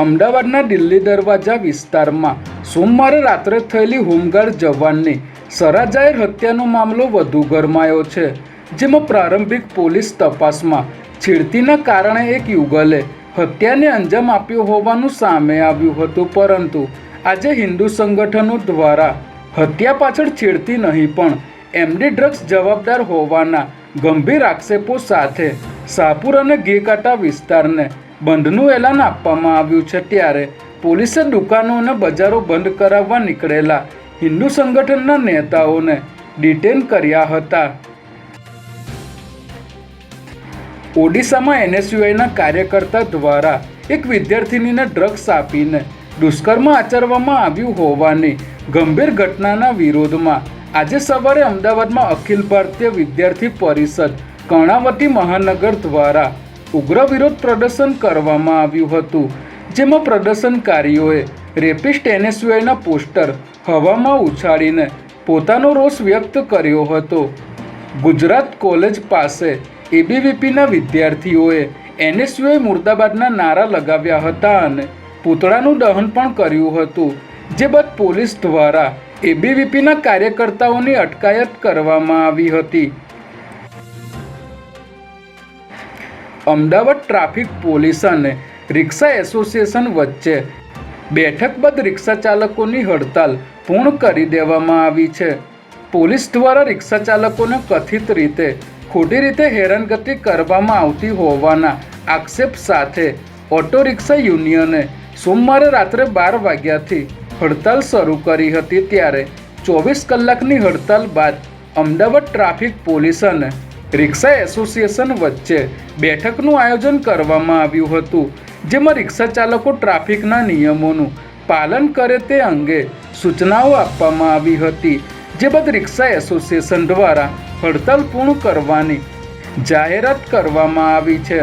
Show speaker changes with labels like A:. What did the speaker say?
A: અમદાવાદના દિલ્હી દરવાજા વિસ્તારમાં સોમવારે રાત્રે થયેલી હોમગાર્ડ જવાનની સરાજાહેર હત્યાનો મામલો વધુ ગરમાયો છે, જેમાં પ્રારંભિક પોલીસ તપાસમાં છેડતીના કારણે એક યુગલે હત્યાને અંજામ આપ્યો હોવાનું સામે આવ્યું હતું, પરંતુ આજે હિન્દુ સંગઠનો દ્વારા હત્યા પાછળ છેડતી નહીં પણ એમડી ડ્રગ્સ જવાબદાર હોવાના ગંભીર આક્ષેપો સાથે શાહપુર અને ગેકાટા વિસ્તારને બંધનું એલાન આપવામાં આવ્યું છે ત્યારે પોલીસે દુકાનો અને બજારો બંધ કરાવવા નીકળેલા હિન્દુ સંગઠનના નેતાઓને ડિટેન કર્યા હતા. ઓડિશામાં એનએસયુઆઈના કાર્યકર્તા દ્વારા એક વિદ્યાર્થિનીને ડ્રગ્સ આપીને દુષ્કર્મ આચરવામાં આવ્યું હોવાની ગંભીર ઘટનાના વિરોધમાં આજે સવારે અમદાવાદમાં અખિલ ભારતીય વિદ્યાર્થી પરિષદ કર્ણાવતી મહાનગર દ્વારા ઉગ્ર વિરોધ પ્રદર્શન કરવામાં આવ્યું હતું, જેમાં પ્રદર્શનકારીઓએ રેપિસ્ટ એનએસયુઆઈના પોસ્ટર હવામાં ઉછાળીને પોતાનો રોષ વ્યક્ત કર્યો હતો. ગુજરાત કોલેજ પાસે એબીવીપીના વિદ્યાર્થીઓએ એનએસયુઆઈ મુર્દાબાદના નારા લગાવ્યા હતા અને પૂતળાનું દહન પણ કર્યું હતું, જે બાદ પોલીસ દ્વારા એબીવીપીના કાર્યકર્તાઓની અટકાયત કરવામાં આવી હતી. અમદાવાદ ટ્રાફિક પોલીસ અને રિક્ષા એસોસિએશન વચ્ચે બેઠક બાદ રિક્ષા ચાલકોની હડતાલ પૂર્ણ કરી દેવામાં આવી છે. પોલીસ દ્વારા રિક્ષા ચાલકોને કથિત રીતે, ખોટી રીતે હેરાનગતિ કરવામાં આવતી હોવાના આક્ષેપ સાથે ઓટો રિક્ષા યુનિયને સોમવારે રાત્રે બાર વાગ્યાથી હડતાલ શરૂ કરી હતી ત્યારે ચોવીસ કલાકની હડતાલ બાદ અમદાવાદ ટ્રાફિક પોલીસ અને રિક્ષા એસોસિએશન વચ્ચે બેઠકનું આયોજન કરવામાં આવ્યું હતું, જેમાં રિક્ષા ચાલકો ટ્રાફિકના નિયમોનું પાલન કરે તે અંગે સૂચનાઓ આપવામાં આવી હતી, જે બાદ રિક્ષા એસોસિએશન દ્વારા હડતાલ પૂર્ણ કરવાની જાહેરાત કરવામાં આવી છે.